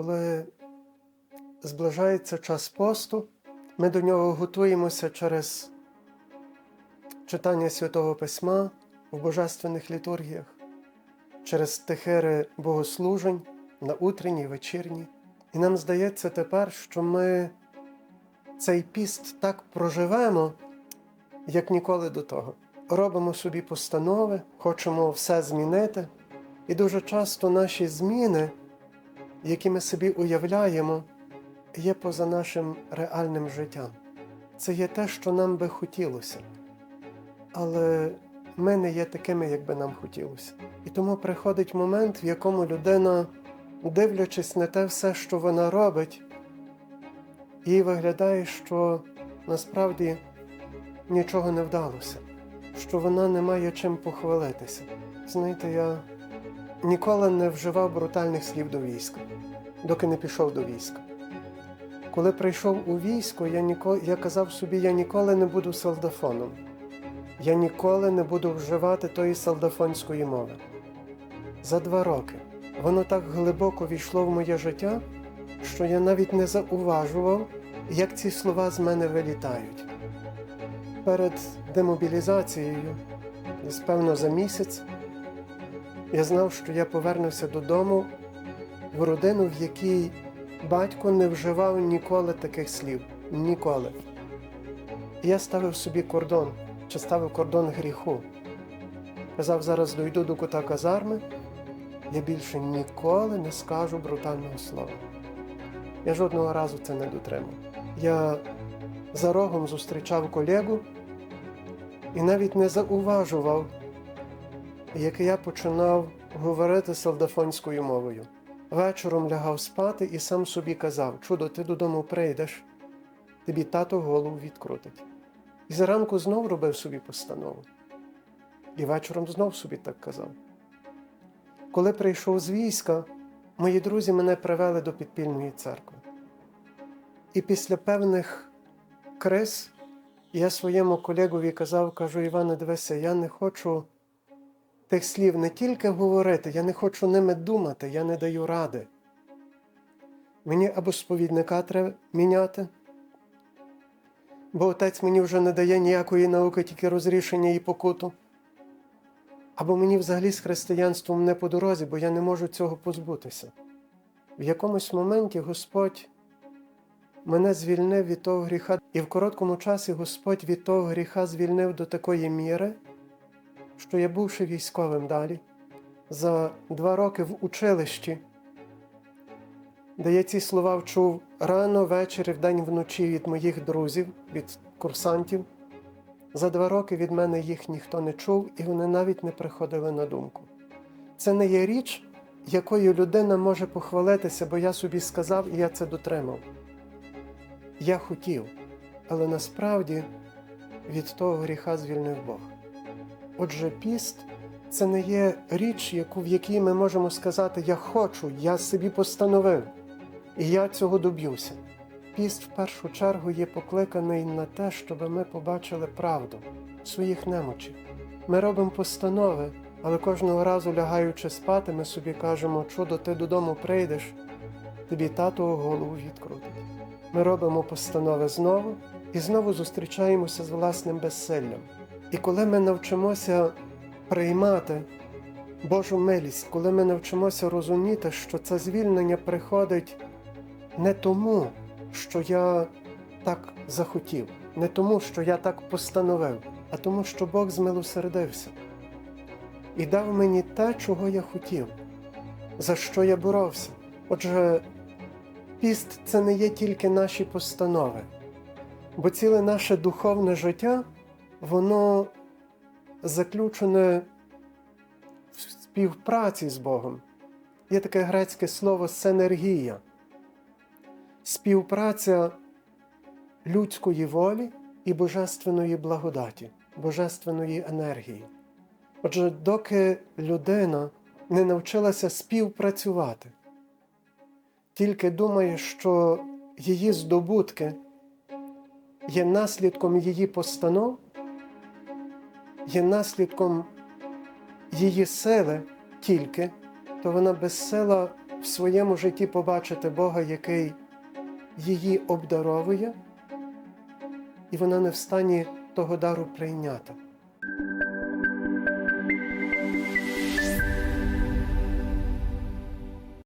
коли зближається час посту, ми до нього готуємося через читання Святого Письма в божественних літургіях, через тихири богослужень на утренній, вечірній. І нам здається тепер, що ми цей піст так проживемо, як ніколи до того. Робимо собі постанови, хочемо все змінити. І дуже часто наші зміни, які ми собі уявляємо, є поза нашим реальним життям. Це є те, що нам би хотілося. Але ми не є такими, як би нам хотілося. І тому приходить момент, в якому людина, дивлячись на те все, що вона робить, їй виглядає, що насправді нічого не вдалося, що вона не має чим похвалитися. Знаєте, я ніколи не вживав брутальних слів до війська, доки не пішов до війська. Коли прийшов у військо, я, ніколи, я казав собі, я ніколи не буду солдафоном. Я ніколи не буду вживати тої солдафонської мови. За два роки воно так глибоко війшло в моє життя, що я навіть не зауважував, як ці слова з мене вилітають. Перед демобілізацією, десь певно за місяць, я знав, що я повернуся додому в родину, в якій батько не вживав ніколи таких слів. Ніколи. І я ставив собі кордон, чи ставив кордон гріху. Казав, зараз дойду до кута казарми, я більше ніколи не скажу брутального слова. Я жодного разу це не дотримав. Я за рогом зустрічав колегу і навіть не зауважував, як я починав говорити солдафонською мовою. Вечором лягав спати і сам собі казав: Чудо, ти додому прийдеш, тобі тато голову відкрутить. І зранку знов робив собі постанову. І вечором знов собі так казав. Коли прийшов з війська, мої друзі мене привели до підпільної церкви. І після певних криз я своєму колегові казав, кажу, Іване, дивися, я не хочу тих слів не тільки говорити, я не хочу ними думати, я не даю ради. Мені або сповідника треба міняти, бо отець мені вже не дає ніякої науки, тільки розрішення і покуту. Або мені взагалі з християнством не по дорозі, бо я не можу цього позбутися. В якомусь моменті Господь мене звільнив від того гріха, і в короткому часі Господь від того гріха звільнив до такої міри, що я бувши військовим далі, за два роки в училищі, де я ці слова вчув рано, ввечері, вдень, вночі від моїх друзів, від курсантів. За два роки від мене їх ніхто не чув, і вони навіть не приходили на думку. Це не є річ, якою людина може похвалитися, бо я собі сказав і я це дотримав. Я хотів, але насправді від того гріха звільнив Бог. Отже, піст це не є річ, яку, в якій ми можемо сказати Я хочу, я собі постановив, і я цього доб'юся. Піст в першу чергу є покликаний на те, щоб ми побачили правду своїх немочів. Ми робимо постанови, але кожного разу, лягаючи спати, ми собі кажемо, чудо, ти додому прийдеш, тобі тато голову відкрутить. Ми робимо постанови знову і знову зустрічаємося з власним безсиллям. І коли ми навчимося приймати Божу милість, коли ми навчимося розуміти, що це звільнення приходить не тому, що я так захотів, не тому, що я так постановив, а тому, що Бог змилосердився і дав мені те, чого я хотів, за що я боровся. Отже, піст це не є тільки наші постанови, бо ціле наше духовне життя, воно заключене в співпраці з Богом. Є таке грецьке слово синергія співпраця людської волі і божественної благодаті, божественної енергії. Отже, доки людина не навчилася співпрацювати, тільки думає, що її здобутки є наслідком її постанов, є наслідком її сили тільки, то вона безсила в своєму житті побачити Бога, який її обдаровує, і вона не в стані того дару прийняти.